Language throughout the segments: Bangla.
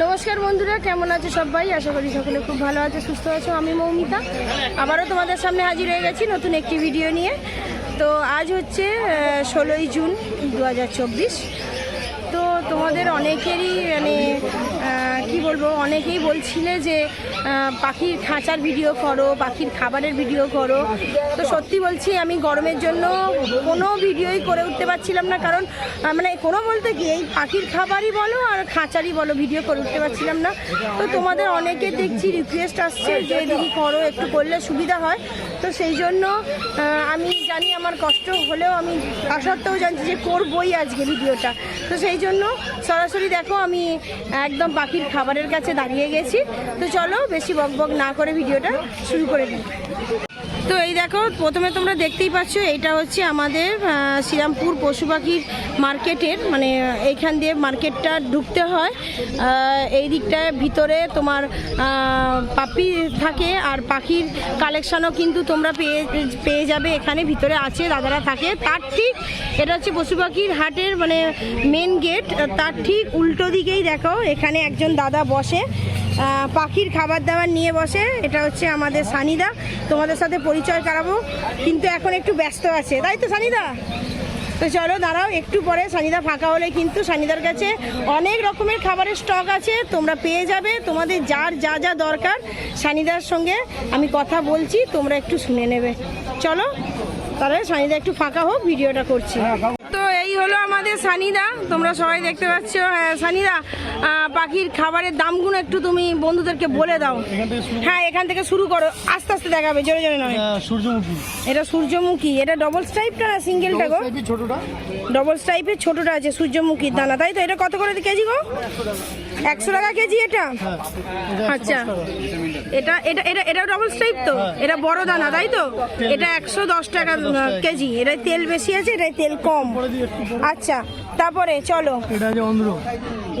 নমস্কার বন্ধুরা, কেমন আছে সবাই? আশা করি সকলে খুব ভালো আছে, সুস্থ আছো। আমি মৌমিতা। আবারও তোমাদের সামনে হাজির হয়ে গেছি নতুন একটি ভিডিও নিয়ে। তো আজ হচ্ছে ষোলোই জুন দু হাজার চব্বিশ। তো তোমাদের অনেকেরই মানে কি বলব, অনেকেই বলছিলে যে পাখির খাঁচার ভিডিও করো, পাখির খাবারের ভিডিও করো। তো সত্যি বলছি, আমি গরমের জন্য কোনো ভিডিওই করে উঠতে পারছিলাম না, কারণ মানে কোনো বলতে কি, এই পাখির খাবারই বলো আর খাঁচারই বলো, ভিডিও করে উঠতে পারছিলাম না। তো তোমাদের অনেকে দেখছি রিকোয়েস্ট আসছে যে দিদি করো, একটু করলে সুবিধা হয়। তো সেই জন্য আমি জানি আমার কষ্ট হলেও আমি তা সত্ত্বেও জানছি যে, করবই আজকে ভিডিওটা। তো সেই জন্য সরাসরি দেখো, আমি একদম পাখির খাবারের কাছে দাঁড়িয়ে গেছি। তো চলো বেশি বক বক না করে ভিডিওটা শুরু করে দিই। তো এই দেখো, প্রথমে তোমরা দেখতেই পাচ্ছ এটা হচ্ছে আমাদের শ্রীরামপুর পশু পাখির মার্কেটের মানে এইখান দিয়ে মার্কেটটা ঢুকতে হয়। এই দিকটায় ভিতরে তোমার পাপি থাকে আর পাখির কালেকশনও কিন্তু তোমরা পেয়ে পেয়ে যাবে এখানে, ভিতরে আছে, দাদারা থাকে। তার ঠিক, এটা হচ্ছে পশু পাখির হাটের মানে মেন গেট তার ঠিক উল্টো দিকেই দেখো, এখানে একজন দাদা বসে পাখির খাবার দাবার নিয়ে বসে। এটা হচ্ছে আমাদের সানিদা। তোমাদের সাথে পরিচয় করাবো, কিন্তু এখন একটু ব্যস্ত আছে। তাই তো, সানিদা? তো চলো দাঁড়াও, একটু পরে সানিদা ফাঁকা হলে কিন্তু সানিদার কাছে অনেক রকমের খাবারের স্টক আছে, তোমরা পেয়ে যাবে, তোমাদের যার যা যা দরকার সানিদার সঙ্গে আমি কথা বলছি, তোমরা একটু শুনে নেবে। চলো, তাহলে সানিদা একটু ফাঁকা হোক, ভিডিওটা করছি। তো এই হলো আমাদের সানিদা। তোমরা সবাই দেখতে পাচ্ছ। হ্যাঁ, সানিদা পাখির খাবারের দামগুলো একটু তুমি বন্ধুদেরকে বলে দাও। হ্যাঁ এখান থেকে শুরু করো। আস্তে আস্তে দেখাবে জোরে জোরে নয়। সূর্যমুখী। এটা সূর্যমুখী। এটা ডবল স্ট্রাইপটা না সিঙ্গেলটা গো? ছোটটা। ডবল স্ট্রাইপের ছোটটা আছে সূর্যমুখীর দানা। তাই তো? এটা কত করে কেজি গো? একশো টাকা কেজি এটা? হ্যাঁ আচ্ছা। এটা এটা এটা এটা ডবল স্ট্রাইপ তো? এটা বড় দানা তাই তো? এটা একশো দশ টাকা কেজি। এটা তেল বেশি আছে এটা তেল কম। আচ্ছা তারপরে চলো। এটা যে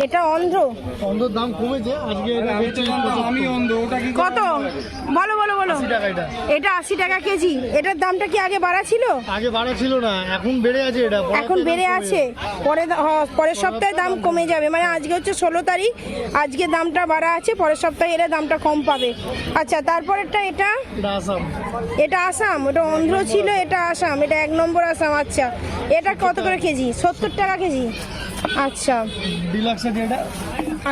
এটা অন্ধ্র? অন্ধ্র দাম কমেছে আজকে আমি অন্ধ্র ওটা কি কত? বলো বলো বলো। এটা। আশি টাকা কেজি। এটার দামটা কি আগে বাড়া ছিল? আগে বাড়া ছিল না এখন বেড়ে আছে এটা এখন বেড়ে আছে। পরে হ, পরের সপ্তাহে দাম কমে যাবে। মানে আজকে হচ্ছে ষোলো তারিখ আজকে দামটা বাড়া আছে পরের সপ্তাহে এলে দামটা কম পাবে। আচ্ছা তারপরেরটা এটা? এটা আসাম। এটা আসাম ওটা অন্ধ্র ছিল এটা আসাম এটা এক নম্বর আসাম আচ্ছা। এটা কত করে কেজি? সত্তর টাকা কেজি? আচ্ছা। ডিলাক্স আছে এটা?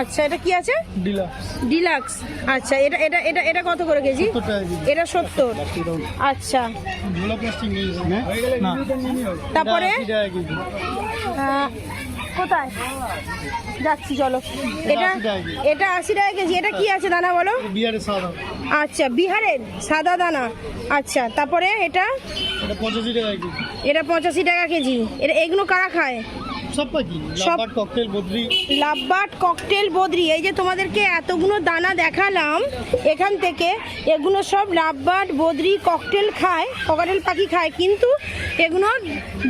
আচ্ছা এটা কি আছে? ডিলাক্স। ডিলাক্স। আচ্ছা এটা এটা এটা এটা কত করে কেজি? 70 টাকা কেজি। এটা সত্তর। আচ্ছা। না। তারপরে? এটা 80 টাকা কেজি। আহ, কোথায়? যাচ্ছি চলো। এটা 80 টাকা কেজি। এটা আশি টাকা কেজি। এটা কি আছে দানা বলো? বিহারের সাদা। আচ্ছা বিহারের সাদা দানা। আচ্ছা তারপরে এটা? এটা পঁচাশি টাকা কেজি। এটা পঁচাশি টাকা কেজি। এটা এগুলো কারা খায়? ককটেল বদ্রি? লাভবাট ককটেল বদ্রি। এই যে তোমাদেরকে এতগুলো দানা দেখালাম এখান থেকে এগুলো সব লাভবাট বদ্রি ককটেল খায় ককটেল পাখি খায়। কিন্তু এগুলোর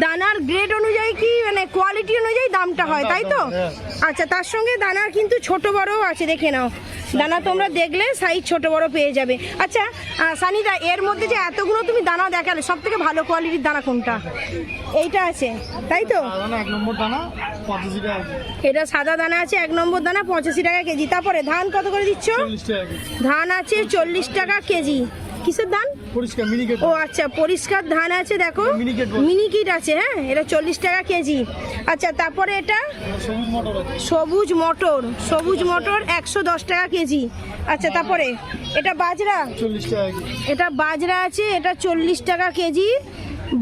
দানার গ্রেড অনুযায়ী কি মানে কোয়ালিটি অনুযায়ী দামটা হয় তাই তো? হ্যাঁ। আচ্ছা তার সঙ্গে দানা কিন্তু ছোট বড়ও আছে দেখে নাও। দানা তোমরা দেখলে সাইজ ছোট বড় পেয়ে যাবে। আচ্ছা সানিদা এর মধ্যে যে এতগুলো তুমি দানা দেখালে সব থেকে ভালো কোয়ালিটির দানা কোনটা? এইটা আছে তাই তো? দানা এক নম্বর দানা পঁচাশি টাকা এটা সাদা দানা আছে এক নম্বর দানা পঁচাশি টাকা কেজি। তারপরে ধান কত করে দিচ্ছ? ধান আছে চল্লিশ টাকা কেজি। কিসের ধান? পরিষ্কার মিনিকেট ও আচ্ছা পরিষ্কার ধান আছে দেখো। মিনিকেট আছে হ্যাঁ? এটা চল্লিশ টাকা কেজি। আচ্ছা তারপরে এটা? সবুজ মটর সবুজ মটর একশো দশ টাকা কেজি। আচ্ছা তারপরে? এটা বাজরা? চল্লিশ টাকা এটা বাজরা আছে এটা চল্লিশ টাকা কেজি।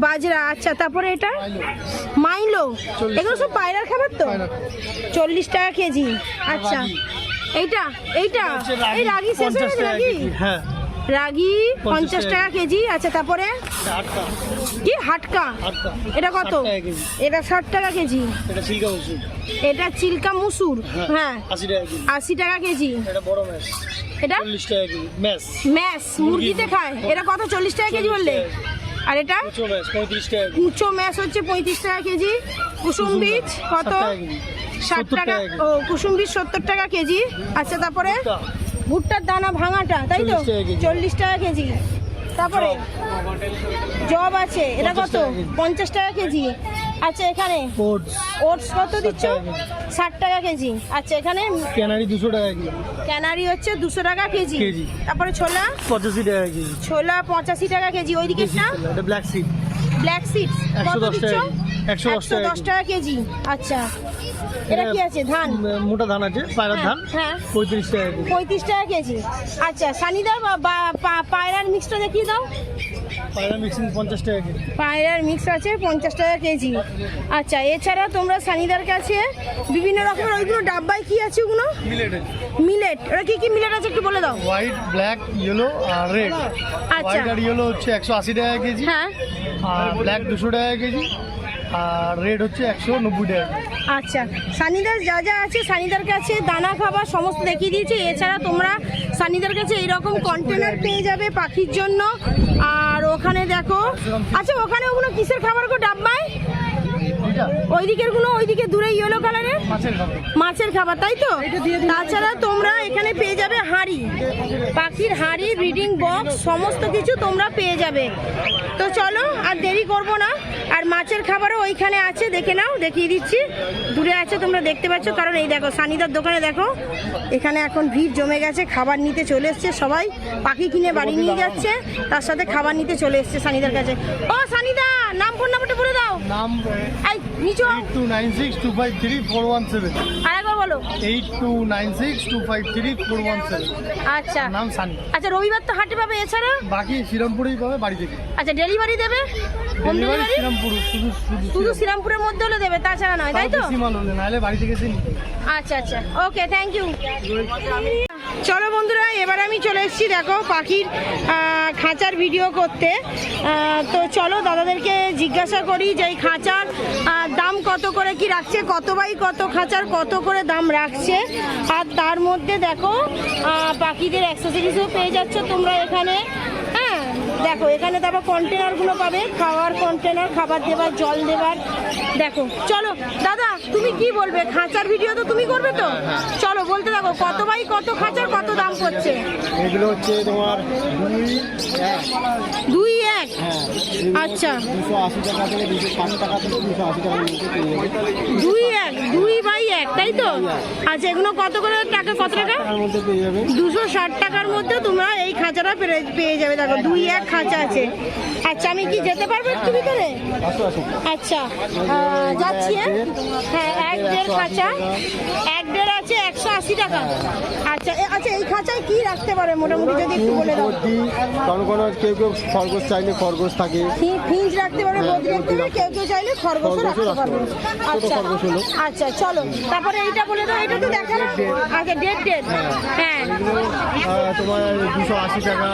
বাজরা আচ্ছা তারপরে এটা? মাইলো। এগুলো সব পায়রার খাবার তো? চল্লিশ টাকা কেজি। আচ্ছা। এইটা এইটা? এই রাগি শেষ হয়ে গেছে রাগি হ্যাঁ। রাগি পঞ্চাশ টাকা কেজি আচ্ছা তারপরে কি হাটকা এটা কত 60 টাকা কেজি। এটা ষাট টাকা কেজি এটা চিলকা মুসুর হ্যাঁ আশি টাকা কেজি এটা ম্যাশ মুরগিতে খায় এটা কত চল্লিশ টাকা কেজি বললে আর এটা উঁচু ম্যাশ হচ্ছে পঁয়ত্রিশ টাকা কেজি কুসুম বীজ কত 60 টাকা কেজি। ষাট টাকা ও কুসুম বীজ সত্তর টাকা কেজি আচ্ছা তারপরে ভুট্টার দানা ভাঙাটা তাই তো। চল্লিশ টাকা কেজি তারপরে জব আছে এটা কত 50 টাকা কেজি। পঞ্চাশ টাকা কেজি আচ্ছা এখানে ওটস ওটস কত দিচ্ছ ষাট টাকা কেজি আচ্ছা এখানে ক্যানারি দুশো টাকা কেজি ক্যানারি হচ্ছে দুশো টাকা কেজি কেজি। তারপরে ছোলা পঁচাশি টাকা কেজি ছোলা পঁচাশি টাকা কেজি ওই দিকে এটা ব্ল্যাক সিড ব্ল্যাক একশো কত দিচ্ছ টাকা একশো দশ টাকা কেজি। আচ্ছা। এটা কি আছে? ধান? মোটা ধান আছে পায়রার হ্যাঁ, ধান। হ্যাঁ। পঁয়ত্রিশ টাকা পঁয়ত্রিশ টাকা কেজি। আচ্ছা সানিদা বা- বা- পা- পায়রার মিক্সটা দেখিয়ে দাও। পায়রা মিক্সিং পঞ্চাশ টাকা কেজি। পায়রার মিক্স আছে পঞ্চাশ টাকা কেজি। আচ্ছা এছাড়া তোমরা সানিদার কাছে বিভিন্ন রকমের ওইগুলো ডাব্বায় কি আছে ওগুলো? মিলেট মিলেট ওরা কি কি মিলেট আছে একটু বলে দাও। হোয়াইট ব্ল্যাক ইয়েলো আর রেড আচ্ছা। হোয়াইট আর ইয়েলো হচ্ছে একশো আশি টাকা কেজি। হ্যাঁ। আর ব্ল্যাক দুশো টাকা কেজি। আর রেড হচ্ছে একশো নব্বই টাকা। আচ্ছা সানিদার যা যা আছে, সানিদার কাছে দানা, খাবার সমস্ত দেখিয়ে দিয়েছে। এছাড়া তোমরা সানিদার কাছে এইরকম কন্টেনার পেয়ে যাবে পাখির জন্য। আর ওখানে দেখো আচ্ছা ওখানে ওগুলো কিসের খাবার গো ডাব্বায় ওই দিকেরগুলো ওইদিকে দূরে ইয়েলো কালারের মাছের খাবার। তাই তো? তাছাড়া তোমরা এখানে পেয়ে যাবে হাঁড়ি। পাখির হাঁড়ি রিডিং বক্স সমস্ত কিছু তোমরা পেয়ে যাবে। তো চলো আর দেরি করব না। আর মাছের খাবারও ওইখানে আছে দেখে নাও দেখিয়ে দিচ্ছি। দূরে আছে তোমরা দেখতে পাচ্ছ। কারণ এই দেখো সানিদার দোকানে দেখো এখানে এখন ভিড় জমে গেছে খাবার নিতে চলে এসছে সবাই। পাখি কিনে বাড়ি নিয়ে যাচ্ছে তার সাথে খাবার নিতে চলে এসছে সানিদার কাছে। ও সানিদা নাম ফোন নাম্বারটা বলে দাও। নাম এই নিচু eight two nine six two five three four one seven আরেকবার বলো। Eight two nine six two five three four one seven আচ্ছা। নাম সানি। আচ্ছা রবিবার তো হাটে পাবে এছাড়া? বাকি শ্রীরামপুরেই পাবে বাড়ি থেকে। আচ্ছা ডেলিভারি দেবে? হোম ডেলিভারি ডেলিভারি শ্রীরামপুর শুধু শ্রীরামপুরের মধ্যে হলে দেবে তাছাড়া নয় তাই তো? মাল হলে নাহলে বাড়ি থেকে আচ্ছা আচ্ছা। ওকে থ্যাংক ইউ চলো বন্ধুরা এবার চলে এসেছি, দেখো পাখির খাঁচার ভিডিও করতে। তো চলো দাদাদেরকে জিজ্ঞাসা করি যে এই খাঁচার দাম কত করে কি রাখছে, কত বাই কত, খাঁচার কত করে দাম রাখছে। আর তার মধ্যে দেখো পাখিদের অ্যাক্সেসরিজও পেয়ে যাচ্ছ তোমরা এখানে। হ্যাঁ দেখো, এখানে তারপর কন্টেনারগুলো পাবে, খাওয়ার কন্টেনার খাবার দেবার, জল দেবার দেখো চলো দাদা তুমি কি বলবে? খাঁচার ভিডিও তো তুমি করবে তো? চলো বলতে দেখো কত বাই কত খাঁচার কত দাম পড়ছে? এগুলো হচ্ছে তোমার দুই হ্যাঁ। আচ্ছা। দুই এক, দুই বাই এক, তাই তো? আচ্ছা এগুলো কত করে টাকা, কত টাকা? দুশো ষাট টাকার মধ্যে তোমরা এই খাঁচাটা পেয়ে যাবে। দেখো, দুই এক খাঁচা আছে। আচ্ছা আমি কি যেতে পারব একটু ভিতরে? আচ্ছা যাচ্ছি হ্যাঁ? হ্যাঁ এক দেড় খাঁচা দেড় আছে একশো আশি টাকা। আচ্ছা আচ্ছা এই খাঁচায় কি রাখতে পারে? মোটামুটি যদি একটু বলে দাও। বদ্যি কোনো কোনো কেউ কেউ খরগোশ চাইলে খরগোশ থাকে। ফি- ফিঞ্চ রাখতে পারে হ্যাঁ, বদ্রি রাখতে পারে কেউ কেউ চাইলে খরগোশও রাখতে পারবে। পারে। আচ্ছা। আচ্ছা চলো তারপরে এইটা বলে দাও এটা তো দেখানো আচ্ছা ডেট ডেট। হ্যাঁ তোমার দুশো আশি টাকা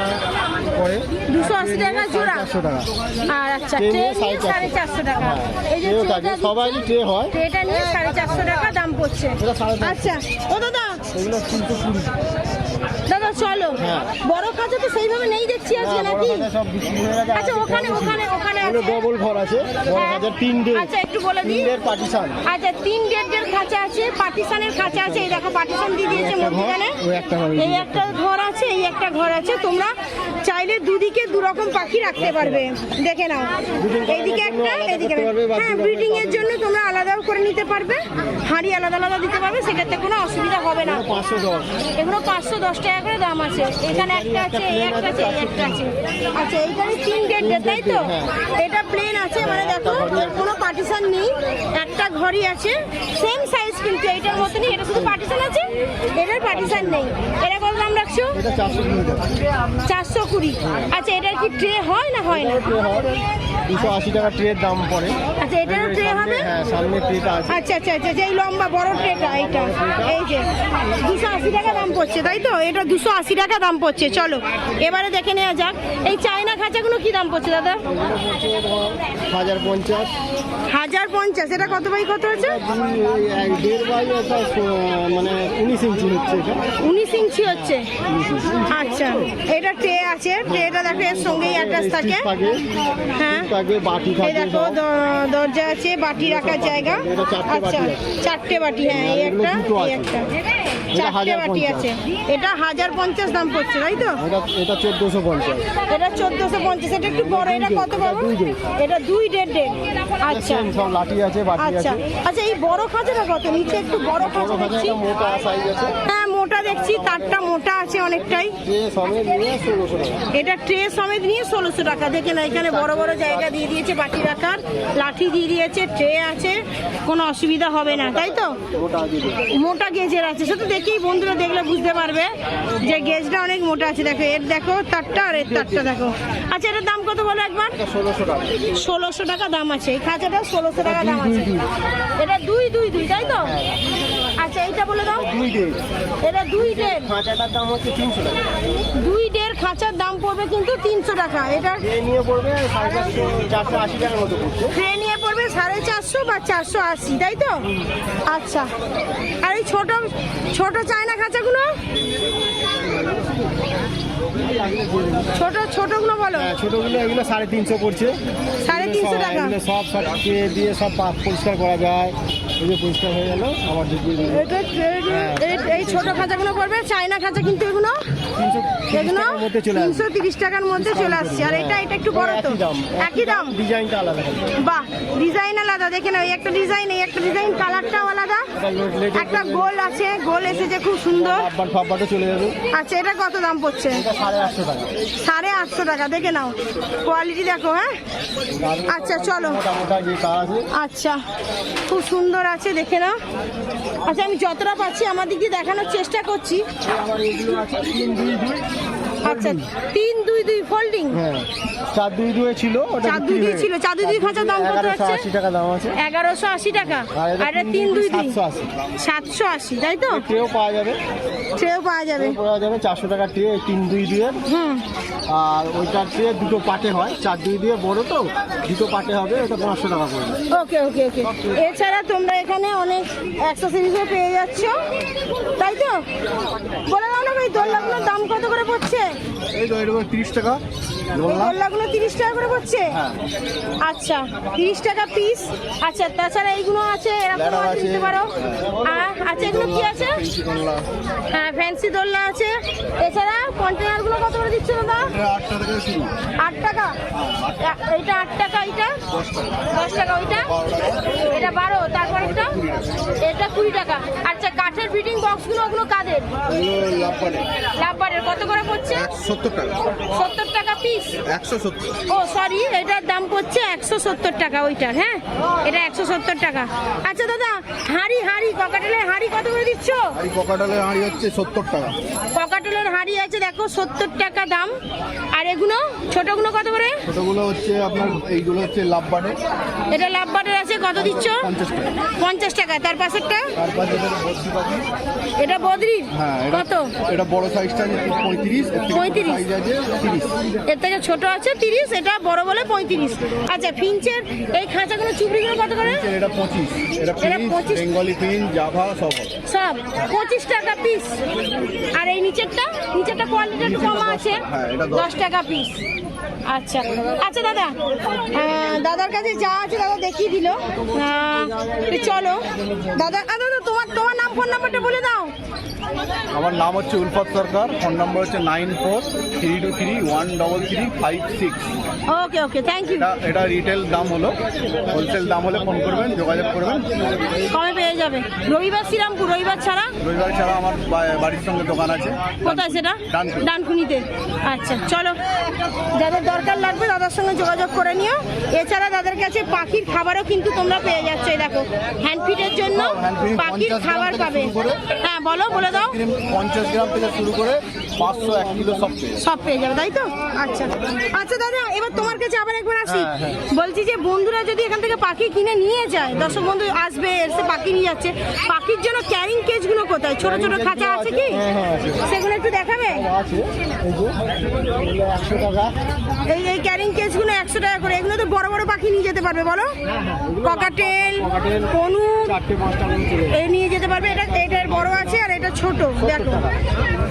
পড়ে দুশো আশি টাকা জোড়া। চারশো টাকা। আর আচ্ছা ট্রে নিয়ে সাড়ে চারশো টাকা। এই যে ট্রেটা সবারই ট্রে হয়। ট্রেটা নিয়ে সাড়ে চারশো টাকা দাম পড়ছে। আচ্ছা ও দাদা এগুলো তিনশো কুড়ি। দাদা চলো। হ্যাঁ। বড় খাঁচা তো সেইভাবে নেই দেখছি আজকে হ্যাঁ, নাকি? খাঁচা হয়ে। আচ্ছা ওখানে ওখানে ওখানে আছে। ডবল ঘর আছে। বড় হ্যাঁ। তিন ডে আচ্ছা একটু বলে তিন ডের পার্টিশন আচ্ছা তিন ডেটের খাঁচা আছে পার্টিশনের খাঁচা আছে। এই দেখো পার্টিশন দিয়ে দিয়েছে মধ্যখানে এই একটা ঘর আছে এই একটা ঘর আছে। তোমরা চাইলে দুদিকে দু রকম পাখি রাখতে পারবে। দেখে নাও। এইদিকে একটা এদিকে হ্যাঁ ব্রিডিং এর জন্য তোমরা আলাদাও করে নিতে পারবে। হাঁড়ি আলাদা আলাদা দিতে পারবে সেক্ষেত্রে কোনো অসুবিধা হবে না। এগুলো পাঁচশো দশ। টাকা করে দাম আছে। এখানে একটা আছে এই একটা আছে এই একটা আছে। আচ্ছা এইখানে তিন ডেট তাই তো? এটা প্লেন আছে মানে দেখো কোনো পার্টিশন নেই। একটা ঘরই আছে। সেম সাইজ কিন্তু এইটার মতনই এটা শুধু পার্টিশন আছে এটার পার্টিশন নেই। এটা কত দাম রাখছো? চারশো কুড়ি। আচ্ছা এটার কি ট্রে হয় না হয় না? ট্রে হয় দুশো আশি টাকা ট্রের দাম পড়ে। আচ্ছা এটারও ট্রে হবে? হ্যাঁ আচ্ছা আচ্ছা আচ্ছা যে লম্বা বড় ট্রেটা এইটা এই যে দুশো আশি টাকা দাম পড়ছে তাই তো? এটা দুশো আশি টাকা দাম পড়ছে চলো এবারে দেখে নেওয়া যাক। এই চায়না খাঁচাগুলো কি দাম পড়ছে দাদা? হাজার পঞ্চাশ। হাজার পঞ্চাশ এটা কত বাই কত আছে? মানে উনিশ ইঞ্চি হচ্ছে উনিশ ইঞ্চি হচ্ছে? আচ্ছা এটা ট্রে আছে ট্রেটা দেখো এর সঙ্গেই অ্যাটাচ থাকে। হ্যাঁ। বাটি থাকে দেখো দরজা আছে বাটি রাখার জায়গা? আচ্ছা চারটে বাটি হ্যাঁ এই একটা এই একটা। চারটে বাটি আছে। এটা হাজার পঞ্চাশ দাম পড়ছে তাই তো? এটা এটা চোদ্দোশো পঞ্চাশ। এটা চোদ্দোশো পঞ্চাশ এটা একটু বড় এটা কত পাবো এটা দুই ডেড ডেড আচ্ছা। সব লাঠি আছে বাটি আচ্ছা। আছে। আচ্ছা এই বড় কত? নিচে একটু বড় দেখছি। আছে। হ্যাঁ মোটা দেখছি তারটা মোটা আছে অনেকটাই। এটা ট্রে সমেত নিয়ে ষোলোশো টাকা। দেখে না এখানে বড় বড় জায়গা দিয়ে দিয়েছে বাটি রাখার লাঠি দিয়ে দিয়েছে ট্রে আছে কোনো অসুবিধা হবে না তাই তো। মোটা গেজের আছে। শুধু দেখেই বন্ধুরা দেখলে বুঝতে পারবে যে গেজটা অনেক মোটা আছে। দেখো এর দেখো তারটা আর এর তারটা দেখো। আচ্ছা এটার দাম কত বলো একবার? ষোলোশো টাকা। ষোলোশো টাকা দাম আছে। এই খাঁচাটা ষোলোশো টাকা দাম আছে। এটা দুই দুই দুই তাই তো? আচ্ছা এইটা বলে দাও। দুই এটা দুই ডের খাঁচাটার দাম হচ্ছে তিনশো টাকা। দুই ডের খাঁচার দাম পড়বে কিন্তু তিনশো টাকা। এটা নিয়ে পড়বে সাড়ে চারশো চারশো আশি টাকার মতো পড়ছে। ট্রে নিয়ে পড়বে সাড়ে চারশো বা চারশো আশি তাই তো? আচ্ছা। আর এই ছোট ছোট চায়না খাঁচাগুলো? ছোট ছোটগুলো বলো। হ্যাঁ ছোটোগুলো এগুলো সাড়ে তিনশো পড়ছে। সাড়ে তিনশো টাকা? সব সব দিয়ে সব পরিষ্কার করা যায়। এই যে পরিষ্কার হয়ে গেল আবার এটা এই- ছোট খাঁচাগুলো পড়বে চায়না খাঁচা কিন্তু এগুলো। এগুলো তিনশো তিরিশ টাকার মধ্যে চলে আসছে। আর এটা এটা একটু বড় তো। একই দাম। ডিজাইনটা আলাদা। বাহ ডিজাইন আলাদা। দেখে এই একটা ডিজাইন এই একটা ডিজাইন কালারটাও আলাদা। একটা গোল আছে গোল এসেছে খুব সুন্দর। চলে যাবে। আচ্ছা এটা কত দাম পড়ছে? সাড়ে আটশো টাকা। দেখে নাও। কোয়ালিটি দেখো হ্যাঁ? আচ্ছা চলো। আচ্ছা খুব সুন্দর আছে দেখে নাও। আচ্ছা আমি যতটা পাচ্ছি আমার দিক দিয়ে দেখানোর চেষ্টা করছি। আছে দুই দুই আচ্ছা তিন দুই দুই ফোল্ডিং হ্যাঁ। চার দুই দুয়ে ছিল ওটা চার দুই দুই ছিল। চার দুই দুই খাঁচার দাম কত হচ্ছে আশি টাকা দাম আছে। এগারোশো আশি টাকা। আর এটা তিন দুই দুই সাতশো আশি। সাতশো আশি তাই তো? ট্রেও পাওয়া যাবে। ট্রেও পাওয়া যাবে। পাওয়া যাবে চারশো টাকা ট্রে তিন দুই দুয়ের হুম। আর ওইটার ট্রে দুটো পাটে হয়। চার দুই দিয়ে বড় তো দুটো পাটে হবে ওটা পাঁচশো টাকা পড়বে ওকে ওকে ওকে। এছাড়া তোমরা এখানে অনেক অ্যাক্সেসরিজও পেয়ে যাচ্ছ। তাই তো? বলে দাও না ভাই দোলনাগুলোর দাম কত করে পড়ছে? এই তো এরকম তিরিশ টাকা। দোলনা। দোলনাগুলো তিরিশ টাকা করে পড়ছে? হ্যাঁ। আচ্ছা তিরিশ টাকা পিস আচ্ছা তাছাড়া এইগুলো আছে এরকম। নিতে পারো। আর আচ্ছা এগুলো কি আছে? তিরিশ দোলনা। হ্যাঁ ফ্যান্সি দোলনা আছে। এছাড়া কন্টেনারগুলো কত করে দিচ্ছে দাদা? এটা আটটা থেকে শুরু। আট টাকা? এইটা আট টাকা এইটা দশ টাকা। ওইটা? এটা বারো তারপর এটা এটা কুড়ি টাকা। আচ্ছা কাঠের ফিটিং বক্সগুলো ওগুলো কাদের? করে লাভবারের। কত করে পড়ছে? সত্তর টাকা। সত্তর টাকা পিস একশো সত্তর। ও সরি এটার দাম পড়ছে একশো সত্তর টাকা ওইটার হ্যাঁ? এটা একশো সত্তর টাকা। আচ্ছা দাদা হাঁড়ি হাঁড়ি ককাটেলের হাঁড়ি কত করে দিচ্ছ? এই ককাটালের হাঁড়ি হচ্ছে সত্তর টাকা। ককাটেলের হাঁড়ি আছে দেখো সত্তর টাকা দাম। আর এগুলো ছোটগুলো কত করে? ছোটোগুলো হচ্ছে আপনার এইগুলো হচ্ছে লাভ বানে এটা লাভবারের আছে কত দিচ্ছ? পঞ্চাশ টাকা। তার পাশেরটা? যেটা বদ্রি এটা বদ্রির হ্যাঁ কত? এটা বড় সাইজটা পঁয়ত্রিশ পঁয়ত্রিশ। তিরিশ। এর থেকে ছোট আছে তিরিশ এটা বড় বলে পঁয়ত্রিশ। আচ্ছা ফিঞ্চের এই খাঁচাগুলো চুবড়িগুলো কত করে? এটা পঁচিশ। এটা 25 বেঙ্গলি পিন জাভা সব সব। পঁচিশ টাকা পিস আর এই নিচেরটা? নিচেরটা কোয়ালিটি একটু কম আছে। হ্যাঁ, দশ। দশ টাকা পিস আচ্ছা। আচ্ছা দাদা। দাদার কাছে যা আছে দাদা দেখিয়ে দিল। চলো। দাদা দাদা তোমার তোমার নাম ফোন নাম্বারটা বলে দাও। আমার নাম হচ্ছে উলফত সরকার ফোন নম্বর হচ্ছে nine four three two three one double three five six. Okay okay thank you এটা রিটেল দাম হলো। হোলসেল দাম হলে ফোন করবেন যোগাযোগ করবেন। কবে পেয়ে যাবে? রবিবার শ্রীরামপুর রবিবার ছাড়া? রবিবার ছাড়া আমার বাড়ির সঙ্গে দোকান আছে। কোথায় সেটা? ডানকুনি। ডানকুনিতে। আচ্ছা চলো। যাদের দরকার লাগবে দাদার সঙ্গে যোগাযোগ করে নিও। এছাড়া দাদার কাছে পাখির খাবারও কিন্তু তোমরা পেয়ে যাচ্ছ দেখো। হ্যান্ড ফিডের জন্য পাখির খাবার পাবে। হ্যাঁ বলো বলে দাও। পঞ্চাশ গ্রাম থেকে শুরু করে পাঁচশো এক কিলো সব পেয়ে সব পেয়ে যাবে তাই তো? আচ্ছা। আচ্ছা দাদা এবার তোমার কাছে আবার একবার আসি। হ্যাঁ, হ্যাঁ। বলছি যে বন্ধুরা যদি এখান থেকে পাখি কিনে নিয়ে যায় দর্শক বন্ধু আসবে এসে পাখি নিয়ে যাচ্ছে পাখির জন্য ক্যারিং কেজগুলো কোথায়? ছোট ছোট খাঁচা আছে কি? হ্যাঁ। সেগুলো একটু দেখাবে? এই এই ক্যারিং কেসগুলো একশো টাকা করে। এগুলো তো বড় বড় পাখি নিয়ে যেতে পারবে বলো? ককাটেল যাবে। এই নিয়ে যেতে পারবে। এটা এটার বড় আছে আর এটা ছোট দেখো।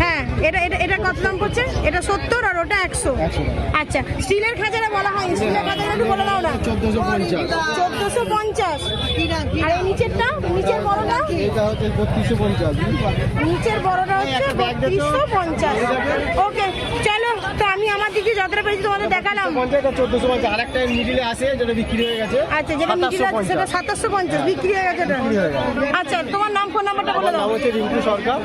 হ্যাঁ এটা এটা এটা কত দাম পড়ছে? এটা সত্তর আর ওটা একশো। আচ্ছা স্টিলের খাঁচাটা বলা হয়। স্টিলের খাঁচাটা একটু বলে দাও না। চোদ্দশো পঞ্চাশ। চোদ্দশো পঞ্চাশ। আর এই নিচেরটা? নিচের বড়টা? এটা হচ্ছে বত্রিশশো পঞ্চাশ। নিচের বড়টা হচ্ছে বত্রিশশো পঞ্চাশ। ওকে চলো তো আমি আমার দিকে যতটা পেরেছি তোমাদের দেখালাম। চোদ্দোশো পঞ্চাশ আরেকটা মিডিলে আছে যেটা বিক্রি হয়ে গেছে। আচ্ছা যেটা মিডিল আছে সেটা সাতাশশো পঞ্চাশ বিক্রি হয়ে গেছে। আচ্ছা তোমার নাম ফোন নাম্বারটা বলে দাও। হচ্ছে Rinku Sarkar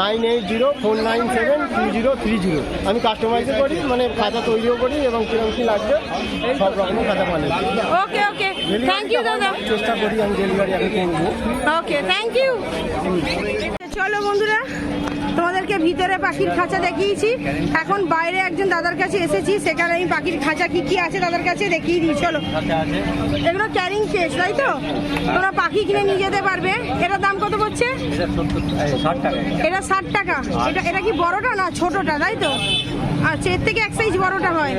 nine eight zero four nine seven two zero three zero আমি কাস্টমাইজও করি মানে খাতা তৈরিও করি এবং কিরম কি লাগবে সব রকমের খাতা মানে ওকে ওকে থ্যাংক ইউ দাদা। চেষ্টা করি আমি ডেলিভারি আমি করব। ওকে থ্যাংক ইউ চলো বন্ধুরা তোমাদেরকে ভিতরে পাখির খাঁচা দেখিয়েছি। এখন বাইরে একজন দাদার কাছে এসেছি সেখানে আমি পাখির খাঁচা কি কি আছে দাদার কাছে দেখিয়ে দিই চলো। এগুলো ক্যারিং কেস তাই তো? তোমরা পাখি কিনে নিয়ে যেতে পারবে। এটার দাম কত পড়ছে? এটা ষাট টাকা। এটা এটা কি বড়টা না ছোটটা তাই তো? আচ্ছা এর থেকে এক সাইজ বড়টা হয়।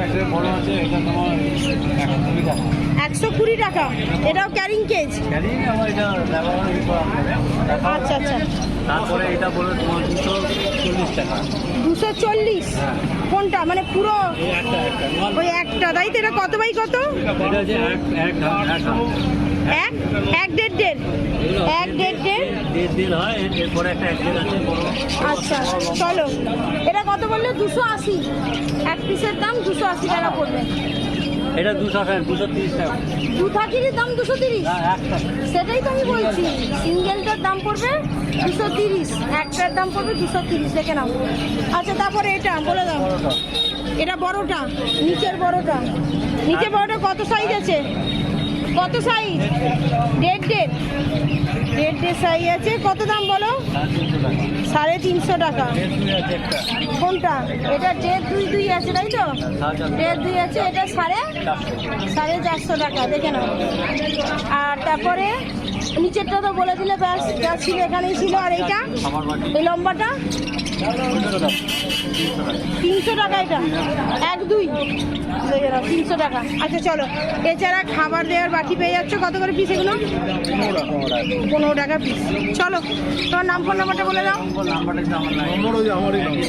একশো কুড়ি টাকা। এটাও ক্যারিং কেজ আচ্ছা আচ্ছা। তারপরে এটা বলে তোমার দুশো চল্লিশ টাকা। দুশো চল্লিশ? কোনটা মানে পুরো ওই একটা। তাই তো এটা কত বাই কত? এক এক দেড় দেড়? এক দেড় দেড়? হয় আচ্ছা চলো। এটা কত বললে? দুশো আশি। এক পিসের দাম দুশো আশি টাকা পড়বে। এটা দুশো আশি দুশো তিরিশ টাকা। দু থাকির দাম দুশো তিরিশ? সেটাই তো আমি বলছি। সিঙ্গেলটার দাম পড়বে দুশো তিরিশ একটার দাম পড়বে দুশো তিরিশ দেখে নাও। আচ্ছা তারপরে এটা বলে দাও। এটা বড়টা নিচের বড়টা। নিচের বড়টা কত সাইজ আছে? কত সাইজ দেড় দেড়। দেড় দেড় সাইজ আছে। কত দাম বলো? সাড়ে তিনশো টাকা। কোনটা? এটা দেড় দুই দুই আছে, তাই তো? দেড় দুই আছে। এটা সাড়ে? সাড়ে চারশো টাকা, দেখে নাও। আর তারপরে নিচেরটা তো বলে দিলে ব্যাস যা ছিল, এখানেই ছিল। আর এইটা? এই লম্বাটা তিনশো টাকা এটা। এক দুই। তিনশো টাকা। আচ্ছা চলো। এছাড়া খাবার দেওয়ার বাকি পেয়ে যাচ্ছ। কত করে পিস এগুলো? পনেরো টাকা পিস চলো তোমার নাম ফোন নাম্বারটা বলে দাও। নাম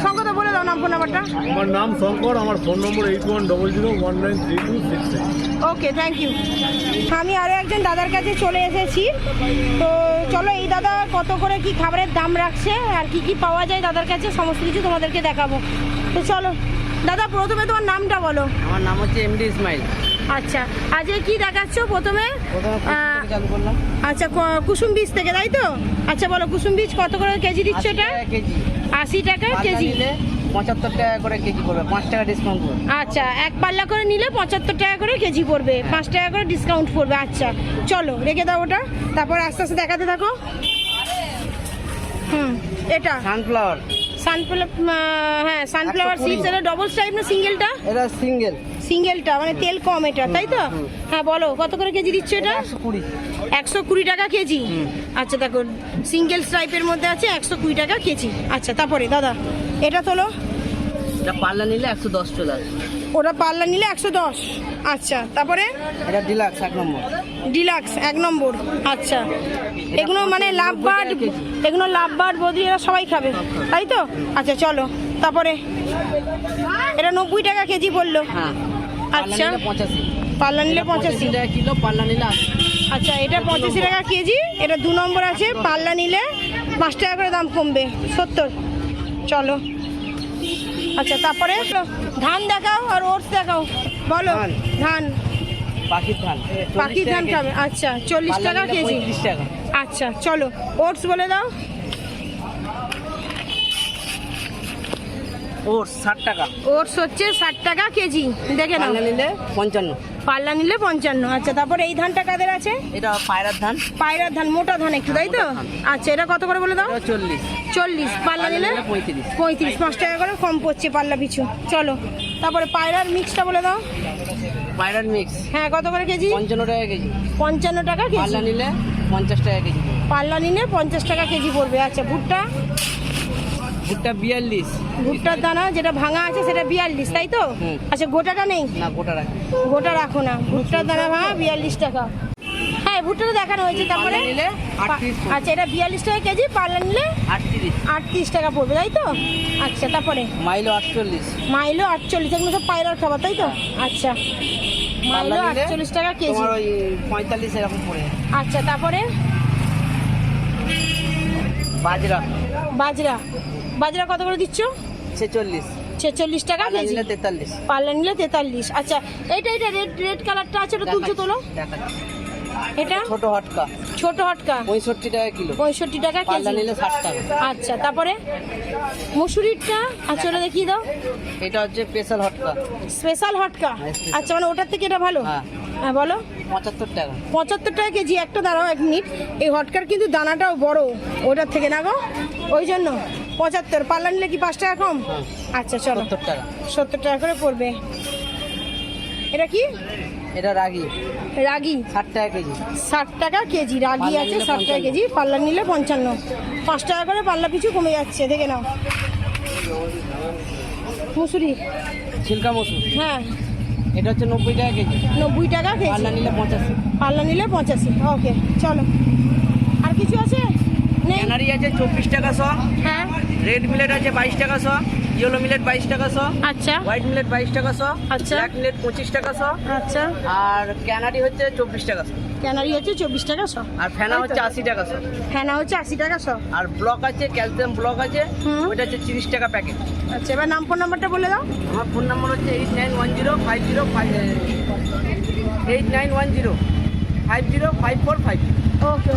সংকত বলে দাও নাম ফোন নাম্বারটা আমার নাম শঙ্কর আমার phone number eight one double zero one nine three two six okay thank you আমি আরও একজন দাদার কাছে চলে এসেছি। তো চলো এই দাদা কত করে কি খাবারের দাম রাখছে? আর কি কি পাওয়া যায় দাদার কাছে? সমস্ত কিছু তোমাদেরকে দেখাবো। তো চলো। দাদা প্রথমে তোমার নামটা বলো। আমার নাম হচ্ছে এমডি ইসমাইল। আচ্ছা আজকে কি দেখাচ্ছ প্রথমে? আচ্ছা কুসুম বীজ থেকে তাই তো? আচ্ছা বলো কুসুম বীজ কত করে কেজি দিচ্ছ এটা? কেজি। আশি টাকা কেজি? পঁচাত্তর টাকা করে কেজি পড়বে পাঁচ টাকা ডিসকাউন্ট পড়বে। আচ্ছা এক পাল্লা করে নিলে পঁচাত্তর টাকা করে কেজি পড়বে পাঁচ টাকা করে ডিসকাউন্ট পড়বে আচ্ছা। চলো রেখে দাও ওটা। তারপর আস্তে আস্তে দেখাতে থাকো। হুম এটা। সানফ্লাওয়ার। সানফ্লাওয়ার হ্যাঁ সানফ্লাওয়ার 120 সিডস এটা ডবল স্ট্রাইপ না সিঙ্গেলটা এটা সিঙ্গেল সিঙ্গেলটা মানে তেল কম এটা তাই তো? হ্যাঁ বলো কত করে কেজি দিচ্ছ এটা? একশো কুড়ি। টাকা কেজি? আচ্ছা দেখো সিঙ্গেল স্ট্রাইপের মধ্যে আছে একশো কুড়ি টাকা কেজি। আচ্ছা তারপরে দাদা এটা তোলো। এটা পাল্লা নিলে একশো দশ চলে আসবে। ওটা পাল্লা নিলে একশো দশ। আচ্ছা তারপরে? এটা ডিলাক্স এক নম্বর। ডিলাক্স এক নম্বর। আচ্ছা। এগুলো মানে লাভ বার্ড এগুলো লাভ বার্ড বদি এরা সবাই খাবে তাই তো? আচ্ছা চলো তারপরে? এটা নব্বই টাকা কেজি বলল। হ্যাঁ। আচ্ছা। পাল্লা নিলে পঁচাশি টাকা কিলো পাল্লা নিলে আচ্ছা এটা পঁচাশি টাকা কেজি এটা দু নম্বর আছে পাল্লা নিলে পাঁচ টাকা করে দাম কমবে সত্তর। চলো। আচ্ছা তারপরে ধান দেখাও আর ওটস দেখাও। বলো ধান। পাখির ধান। পাখির ধান খাবে। আচ্ছা চল্লিশ টাকা কেজি। টাকা। আচ্ছা চলো ওটস বলে দাও। ওটস ষাট টাকা। ওটস হচ্ছে ষাট টাকা কেজি। দেখে নাও। নিলে পঞ্চান্ন। পাল্লা নিলে পঞ্চান্ন। আচ্ছা তারপরে এই ধানটা কাদের আছে? এটা পায়রার ধান। পায়রার ধান মোটা ধান একটু তাই তো? আচ্ছা এটা কত করে বলে দাও? চল্লিশ। চল্লিশ। পাল্লা নিলে পঁয়ত্রিশ। পঁয়ত্রিশ। পাঁচ টাকা করে কম পড়ছে পাল্লা পিছু। চলো তারপরে পায়রার মিক্সটা বলে দাও। পায়রার মিক্স। হ্যাঁ কত করে কেজি? পঞ্চান্ন টাকা কেজি। পঞ্চান্ন টাকা কেজি। পাল্লা নিলে পঞ্চাশ টাকা কেজি। পাল্লা নিলে পঞ্চাশ টাকা কেজি পড়বে। আচ্ছা ভুট্টা? ভুট্টা বিয়াল্লিশ। ভুট্টার দানা যেটা ভাঙা আছে সেটা বিয়াল্লিশ তাই তো? আচ্ছা গোটাটা নেই? না গোটা রাখি। গোটা রাখো না। ভুট্টার দানা ভাঙা বিয়াল্লিশ টাকা। হ্যাঁ ভুট্টাটা দেখানো হয়েছে তারপরে। আচ্ছা এটা বিয়াল্লিশ টাকা কেজি পাল্লা নিলে আটত্রিশ। টাকা পড়বে তাই তো? আচ্ছা তারপরে? মাইলো আটচল্লিশ। মাইলো আটচল্লিশ এগুলো সব পায়রার খাবার তাই তো? আচ্ছা। মাইলো আটচল্লিশ টাকা কেজি। পঁয়তাল্লিশ এরকম পড়ে। আচ্ছা তারপরে? বাজরা। বাজরা। বাজরা কত করে দিচ্ছ? ছেচল্লিশ। ছেচল্লিশ টাকা কেজি? নিলে তেতাল্লিশ। পাল্লা নিলে তেতাল্লিশ। আচ্ছা এইটা এটা রেড রেড কালারটা আছে ওটা তুলছো তোলো। এটা? ছোট হটকা। ছোট হটকা। পঁয়ষট্টি টাকা কিলো। পঁয়ষট্টি টাকা কেজি। নিলে ষাট টাকা। আচ্ছা তারপরে? মুসুরিটা আচ্ছা ওটা দেখিয়ে দাও। এটা হচ্ছে স্পেশাল হটকা। স্পেশাল হটকা। হ্যাঁ, আচ্ছা মানে ওটার থেকে এটা ভালো? হ্যাঁ। হ্যাঁ বলো। পঁচাত্তর টাকা। পঁচাত্তর টাকা কেজি। একটা দাঁড়াও এক মিনিট। এই হটকার কিন্তু দানাটাও বড়। ওটার থেকে না গো? ওই জন্য। পঁচাত্তর পাল্লা নিলে কি পাঁচ টাকা কম? হ্যাঁ। আচ্ছা চলো। সত্তর টাকা। সত্তর টাকা করে পড়বে। এটা কি? এটা রাগি। রাগি। ষাট টাকা কেজি। ষাট টাকা কেজি রাগি আছে ষাট টাকা কেজি পাল্লা নিলে পঞ্চান্ন। পাঁচ টাকা করে পাল্লা পিছু কমে যাচ্ছে দেখে নাও। মুসুরি। ছিলকা মসুর? হ্যাঁ। এটা হচ্ছে নব্বই টাকা কেজি। নব্বই টাকা কেজি। পাল্লা নিলে পঁচাশি। পাল্লা নিলে পঁচাশি। ওকে চলো। আর কিছু আছে? নেই? ক্যানারি আছে চব্বিশ টাকা শ। হ্যাঁ। রেড মিলেট আছে বাইশ টাকা শ ইয়েলো মিলেট বাইশ টাকা শ আচ্ছা। হোয়াইট মিলেট বাইশ টাকা শ আচ্ছা। ব্ল্যাক মিলেট পঁচিশ টাকা শ আচ্ছা। আর ক্যানারি হচ্ছে চব্বিশ টাকা শ। ক্যানারি হচ্ছে চব্বিশ টাকা শ। আর ফেনা হচ্ছে আশি টাকা শ। ফেনা হচ্ছে আশি টাকা শ। আর ব্লক আছে ক্যালসিয়াম ব্লক আছে ওইটা হচ্ছে তিরিশ টাকা প্যাকেট আচ্ছা এবার নাম ফোন নাম্বারটা বলে দাও। আমার ফোন নাম্বার হচ্ছে eight nine one zero five zero five eight nine one zero five zero five four five okay